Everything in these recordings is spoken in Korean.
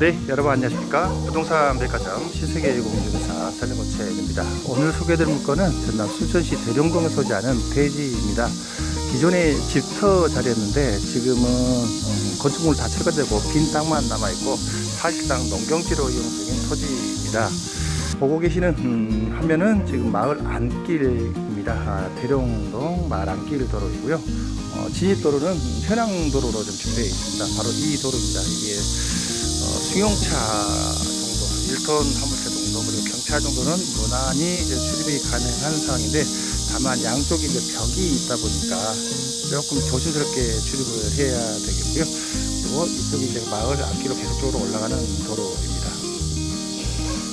네, 여러분 안녕하십니까? 부동산 백화점 신세계 공유사 살림업체입니다. 오늘 소개해드릴 물건은 전남 순천시 대룡동에 소지하는 대지입니다. 기존에 집터 자리였는데 지금은 음, 건축물 다 철거되고 빈 땅만 남아있고 사실상 농경지로 이용 중인 토지입니다. 보고 계시는 음, 화면은 지금 마을 안길입니다. 아, 대룡동 마을 안길 도로이고요. 어, 진입 도로는 현황 도로로 좀 준비되어 있습니다. 바로 이 도로입니다. 이게 어, 승용차 정도, 1톤 화물차 정도, 그리고 경차 정도는 무난히 이제 출입이 가능한 상황인데 다만 양쪽에 이제 벽이 있다 보니까 조금 조심스럽게 출입을 해야 되겠고요. 그리고 이쪽이 이제 마을 앞길로 계속적으로 올라가는 도로입니다.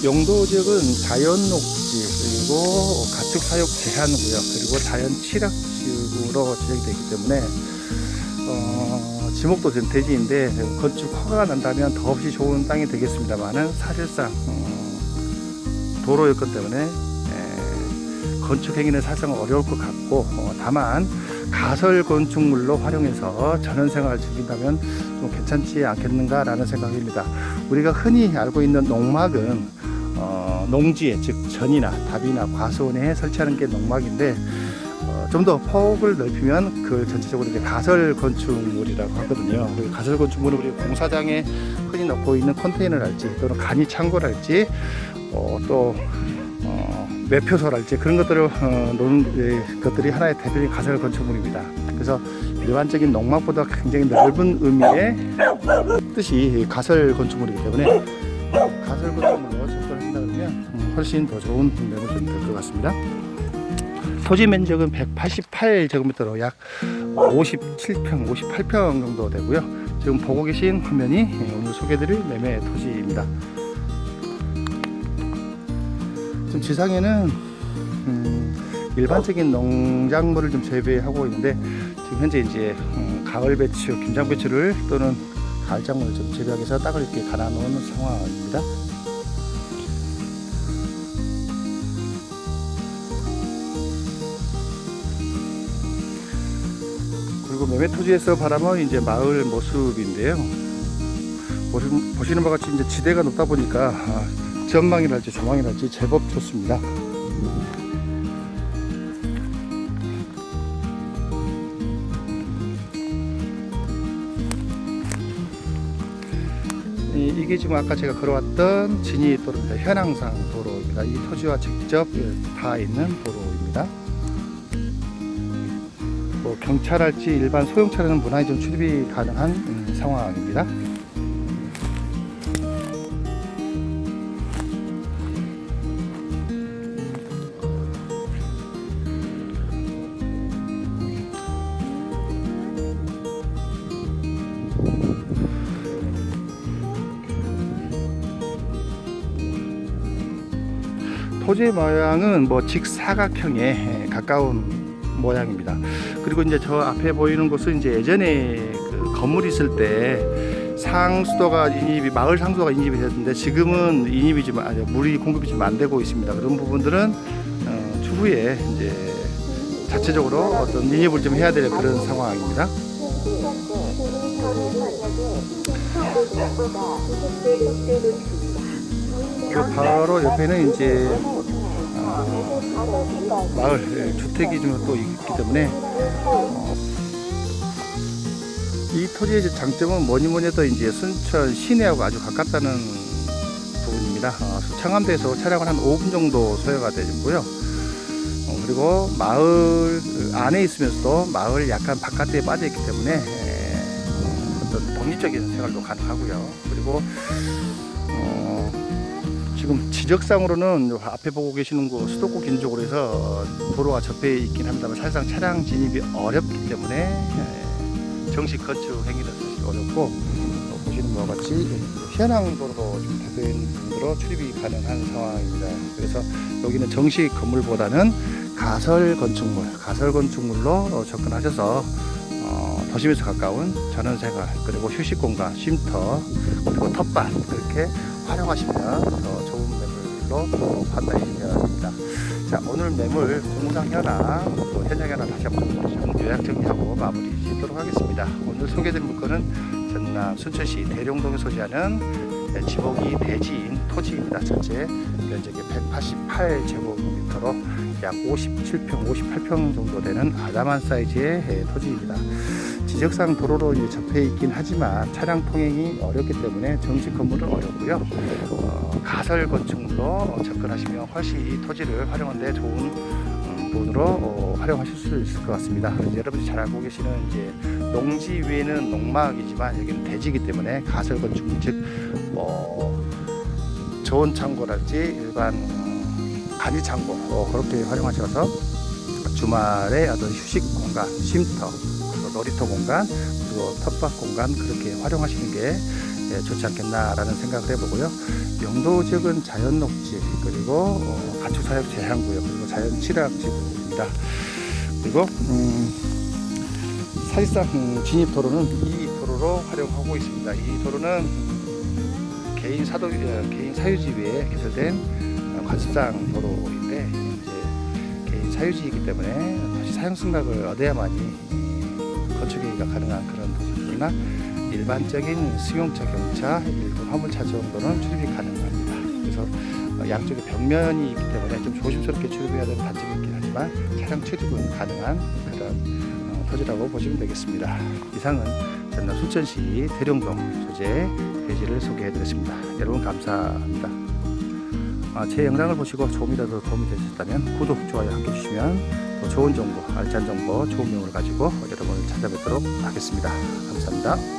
용도 지역은 자연 녹지 그리고 가축 사육 제한 구역 그리고 자연 취락 지역으로 지정이 되기 때문에 어, 지목도 된 대지인데 건축 허가가 난다면 더없이 좋은 땅이 되겠습니다만은 사실상 어, 도로였기 때문에 에, 건축 행위는 사실상 어려울 것 같고 어, 다만 가설 건축물로 활용해서 전원생활을 즐긴다면 좀 괜찮지 않겠는가라는 생각입니다. 우리가 흔히 알고 있는 농막은 어, 농지에 즉 전이나 답이나 과수원에 설치하는 게 농막인데 어, 좀 더 폭을 넓히면 그 전체적으로 이제 가설 건축물이라고 하거든요. 그 가설 건축물은 우리 공사장에 흔히 넣고 있는 컨테이너랄지 또는 간이 창고랄지 어, 또 어, 매표소랄지 그런 것들을 어, 놓는 예, 것들이 하나의 대표적인 가설 건축물입니다. 그래서 일반적인 농막보다 굉장히 넓은 의미의 뜻이 가설 건축물이기 때문에 가설 건축물로 음, 훨씬 더 좋은 매물이 될것 같습니다. 토지 면적은 188제곱미터로 약 57평, 58평 정도 되고요. 지금 보고 계신 화면이 예, 오늘 소개드릴 매매 토지입니다. 지금 지상에는 음, 일반적인 농작물을 좀 재배하고 있는데 지금 현재 이제 음, 가을 배추, 김장 배추를 또는 가을 작물을 좀 재배하기 위해서 땅을 이렇게 갈아 놓은 상황입니다. 그리고 매매 토지에서 바라본 이제 마을 모습인데요. 보시- 보시는 바와 같이 이제 지대가 높다 보니까 아, 전망이랄지 조망이랄지 제법 좋습니다. 이- 이게 지금 아까 제가 걸어왔던 진이 도로입니다. 현황상 도로입니다. 이 토지와 직접 예, 닿아 있는 도로입니다. 뭐 경찰할지 일반 소형차량은 무난히 좀 출입이 가능한 음, 상황입니다. 토지의 모양은 뭐 직사각형에 가까운 모양입니다. 그리고 이제 저 앞에 보이는 곳은 이제 예전에 그 건물 있을 때 상수도가 인입이 마을 상수도가 인입이 됐는데 지금은 인입이 좀 아니 물이 공급이 좀 안 되고 있습니다. 그런 부분들은 어, 추후에 이제 자체적으로 어떤 인입을 좀 해야 될 그런 상황입니다. 그 바로 옆에는 이제 어, 마을 예, 주택이 좀또 있기 때문에 어, 이 토지의 장점은 뭐니 뭐니 해도 이제 순천 시내하고 아주 가깝다는 부분입니다. 어, 청암대에서 차량을 한 5분 정도 소요가 되고요. 어, 그리고 마을 안에 있으면서도 마을 약간 바깥에 빠져 있기 때문에 에, 어떤 독립적인 생활도 가능하고요. 그리고 어, 지금 지적상으로는 앞에 보고 계시는 곳 수도권 기준적으로 해서 도로가 접해 있긴 합니다만 사실상 차량 진입이 어렵기 때문에 에, 정식 건축 행위는 사실 어렵고 어, 보시는 바와 같이 현황도로 지금 대표인 분으로 출입이 가능한 상황입니다. 그래서 여기는 정식 건물보다는 가설 건축물, 가설 건축물로 어, 접근하셔서 어, 도심에서 가까운 전원생활 그리고 휴식 공간, 쉼터 그리고 텃밭 그렇게 활용하시면 더 매물로 판단이 되어집니다. 자 오늘 매물 공상 현황 또 현장 현황 다시 한번 좀 요약 정리하고 마무리 짓도록 하겠습니다. 오늘 소개드릴 물건은 전남 순천시 대룡동에 소지하는 네, 지목이 대지인 토지입니다. 전체 면적이 188제곱미터로 약 57평, 58평 정도 되는 아담한 사이즈의 예, 토지입니다. 지적상 도로로 접해 있긴 하지만 차량 통행이 어렵기 때문에 정식 건물은 어렵고요. 어, 가설 건축으로 접근하시면 훨씬 이 토지를 활용하는데 좋은 음, 부분으로 어, 활용하실 수 있을 것 같습니다. 여러분이 잘 알고 계시는 이제 농지 위에는 농막이지만 여기는 대지이기 때문에 가설 건축 즉 뭐, 좋은 창고랄지 일반 음, 간이 창고 어, 그렇게 활용하셔서 주말에 어떤 휴식 공간, 쉼터, 놀이터 공간, 그리고 텃밭 공간 그렇게 활용하시는 게 예, 좋지 않겠나라는 생각을 해보고요. 영도 지역은 자연 녹지 그리고 어, 가축 사육 제한구역 그리고 자연 취락 지구입니다. 그리고 음, 사실상 음, 진입 도로는 이 도로로 활용하고 있습니다. 이 도로는 음, 개인 사도 어, 개인 사유지 위에 개설된 어, 관습상 도로인데 이제 개인 사유지이기 때문에 다시 사용 승낙을 얻어야만이 이 건축행위가 가능한 그런 도로나 일반적인 승용차, 경차, 일부 화물차 정도는 출입이 가능합니다. 그래서 어, 양쪽에 벽면이 있기 때문에 좀 조심스럽게 출입해야 되는 단점이 있긴 하지만 차량 출입은 가능한 그런 어, 토지라고 보시면 되겠습니다. 이상은 전남 순천시 대령동 소재 대지를 소개해드렸습니다. 여러분 감사합니다. 아, 제 영상을 보시고 조금이라도 도움이 되셨다면 구독, 좋아요 함께 해주시면 더 좋은 정보, 알찬 정보, 좋은 내용을 가지고 여러분을 찾아뵙도록 하겠습니다. 감사합니다.